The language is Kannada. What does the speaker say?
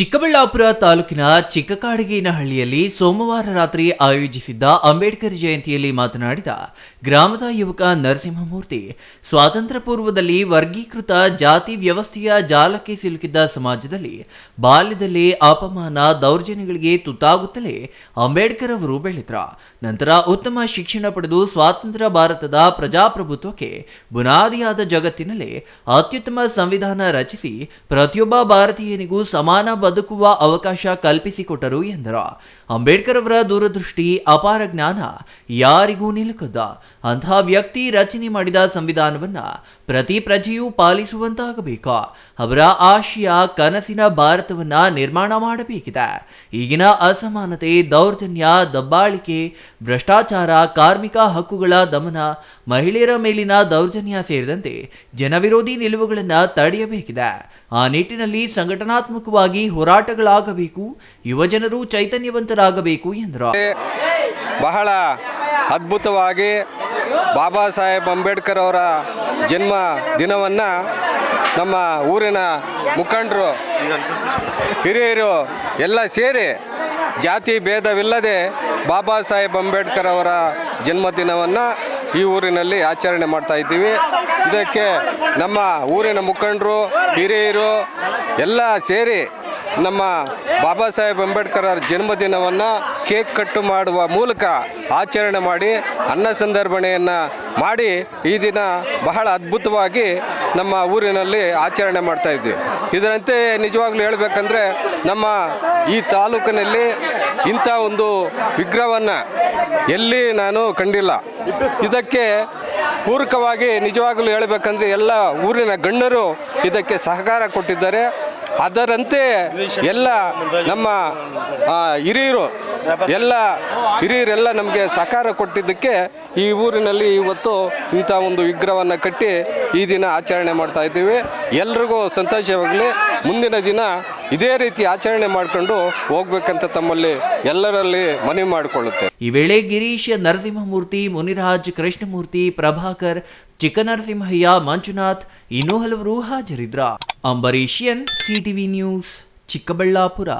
ಚಿಕ್ಕಬಳ್ಳಾಪುರ ತಾಲೂಕಿನ ಚಿಕ್ಕಕಾಡಗೇನಹಳ್ಳಿಯಲ್ಲಿ ಸೋಮವಾರ ರಾತ್ರಿ ಆಯೋಜಿಸಿದ್ದ ಅಂಬೇಡ್ಕರ್ ಜಯಂತಿಯಲ್ಲಿ ಮಾತನಾಡಿದ ಗ್ರಾಮದ ಯುವಕ ನರಸಿಂಹಮೂರ್ತಿ, ಸ್ವಾತಂತ್ರ್ಯ ಪೂರ್ವದಲ್ಲಿ ವರ್ಗೀಕೃತ ಜಾತಿ ವ್ಯವಸ್ಥೆಯ ಜಾಲಕ್ಕೆ ಸಿಲುಕಿದ್ದ ಸಮಾಜದಲ್ಲಿ ಬಾಲ್ಯದಲ್ಲಿ ಅಪಮಾನ, ದೌರ್ಜನ್ಯಗಳಿಗೆ ತುತ್ತಾಗುತ್ತಲೇ ಅಂಬೇಡ್ಕರ್ ಅವರು ಬೆಳೆದ್ರ, ನಂತರ ಉತ್ತಮ ಶಿಕ್ಷಣ ಪಡೆದು ಸ್ವಾತಂತ್ರ್ಯ ಭಾರತದ ಪ್ರಜಾಪ್ರಭುತ್ವಕ್ಕೆ ಬುನಾದಿಯಾದ ಜಗತ್ತಿನಲ್ಲೇ ಅತ್ಯುತ್ತಮ ಸಂವಿಧಾನ ರಚಿಸಿ ಪ್ರತಿಯೊಬ್ಬ ಭಾರತೀಯನಿಗೂ ಸಮಾನ ಬದುಕುವ ಅವಕಾಶ ಕಲ್ಪಿಸಿಕೊಟ್ಟರು ಎಂದರು. ಅಂಬೇಡ್ಕರ್ ಅವರ ದೂರದೃಷ್ಟಿ ಅಪಾರ ಜ್ಞಾನ, ಯಾರಿಗೂ ನಿಲುಕದ. ಅಂತಹ ವ್ಯಕ್ತಿ ರಚನೆ ಮಾಡಿದ ಸಂವಿಧಾನವನ್ನ ಪ್ರತಿ ಪ್ರಜೆಯೂ ಪಾಲಿಸುವಂತಾಗಬೇಕು. ಅವರ ಆಶಯ, ಕನಸಿನ ಭಾರತವನ್ನ ನಿರ್ಮಾಣ ಮಾಡಬೇಕಿದೆ. ಈಗಿನ ಅಸಮಾನತೆ, ದೌರ್ಜನ್ಯ, ದಬ್ಬಾಳಿಕೆ, ಭ್ರಷ್ಟಾಚಾರ, ಕಾರ್ಮಿಕ ಹಕ್ಕುಗಳ ದಮನ, ಮಹಿಳೆಯರ ಮೇಲಿನ ದೌರ್ಜನ್ಯ ಸೇರಿದಂತೆ ಜನವಿರೋಧಿ ನಿಲುವುಗಳನ್ನು ತಡೆಯಬೇಕಿದೆ. ಆ ನಿಟ್ಟಿನಲ್ಲಿ ಸಂಘಟನಾತ್ಮಕವಾಗಿ ಹೋರಾಟಗಳಾಗಬೇಕು, ಯುವಜನರು ಚೈತನ್ಯವಂತರಾಗಬೇಕು ಎಂದರು. ಬಹಳ ಅದ್ಭುತವಾಗಿ ಬಾಬಾ ಸಾಹೇಬ್ ಅಂಬೇಡ್ಕರ್ ಅವರ ಜನ್ಮ ದಿನವನ್ನು ನಮ್ಮ ಊರಿನ ಮುಖಂಡರು, ಹಿರಿಯರು ಎಲ್ಲ ಸೇರಿ ಜಾತಿ ಭೇದವಿಲ್ಲದೆ ಬಾಬಾ ಸಾಹೇಬ್ ಅಂಬೇಡ್ಕರ್ ಅವರ ಜನ್ಮದಿನವನ್ನು ಈ ಊರಿನಲ್ಲಿ ಆಚರಣೆ ಮಾಡ್ತಾ ಇದ್ದೀವಿ. ಇದಕ್ಕೆ ನಮ್ಮ ಊರಿನ ಮುಖಂಡರು, ಹಿರಿಯರು ಎಲ್ಲ ಸೇರಿ ನಮ್ಮ ಬಾಬಾ ಸಾಹೇಬ್ ಅಂಬೇಡ್ಕರ್ ಅವರ ಜನ್ಮದಿನವನ್ನು ಕೇಕ್ ಕಟ್ಟು ಮಾಡುವ ಮೂಲಕ ಆಚರಣೆ ಮಾಡಿ, ಅನ್ನ ಸಂದರ್ಭಣೆಯನ್ನು ಮಾಡಿ ಈ ದಿನ ಬಹಳ ಅದ್ಭುತವಾಗಿ ನಮ್ಮ ಊರಿನಲ್ಲಿ ಆಚರಣೆ ಮಾಡ್ತಾ ಇದ್ವಿ. ಇದರಂತೆ ನಿಜವಾಗ್ಲೂ ಹೇಳಬೇಕಂದ್ರೆ ನಮ್ಮ ಈ ತಾಲೂಕಿನಲ್ಲಿ ಇಂಥ ಒಂದು ವಿಗ್ರಹವನ್ನು ಎಲ್ಲಿ ನಾನು ಕಂಡಿಲ್ಲ. ಇದಕ್ಕೆ ಪೂರಕವಾಗಿ ನಿಜವಾಗಲೂ ಹೇಳಬೇಕಂದ್ರೆ ಎಲ್ಲ ಊರಿನ ಗಣ್ಯರು ಇದಕ್ಕೆ ಸಹಕಾರ ಕೊಟ್ಟಿದ್ದಾರೆ. ಅದರಂತೆ ಎಲ್ಲ ನಮ್ಮ ಹಿರಿಯರು, ಎಲ್ಲ ಹಿರಿಯರೆಲ್ಲ ನಮಗೆ ಸಹಕಾರ ಕೊಟ್ಟಿದ್ದಕ್ಕೆ ಈ ಊರಿನಲ್ಲಿ ಇವತ್ತು ಇಂಥ ಒಂದು ವಿಗ್ರಹವನ್ನು ಕಟ್ಟಿ ಈ ದಿನ ಆಚರಣೆ ಮಾಡ್ತಾ ಇದ್ದೀವಿ. ಎಲ್ರಿಗೂ ಸಂತೋಷವಾಗಲಿ ಮುಂದಿನ ದಿನ ಇದೇ ರೀತಿ ಆಚರಣೆ ಮಾಡಿಕೊಂಡು ಹೋಗ್ಬೇಕಂತ ತಮ್ಮಲ್ಲಿ ಎಲ್ಲರಲ್ಲಿ ಮನವಿ ಮಾಡಿಕೊಳ್ಳುತ್ತೆ ಈ ವೇಳೆ ಗಿರೀಶ್ ನರಸಿಂಹಮೂರ್ತಿ, ಮುನಿರಾಜ್ ಕೃಷ್ಣಮೂರ್ತಿ, ಪ್ರಭಾಕರ್, ಚಿಕ್ಕನರಸಿಂಹಯ್ಯ, ಮಂಜುನಾಥ್ ಇನ್ನೂ ಹಲವರು ಹಾಜರಿದ್ರ? ಅಂಬರೀಷಿಯನ್ ಸಿಟಿವಿ ನ್ಯೂಸ್ ಚಿಕ್ಕಬಳ್ಳಾಪುರ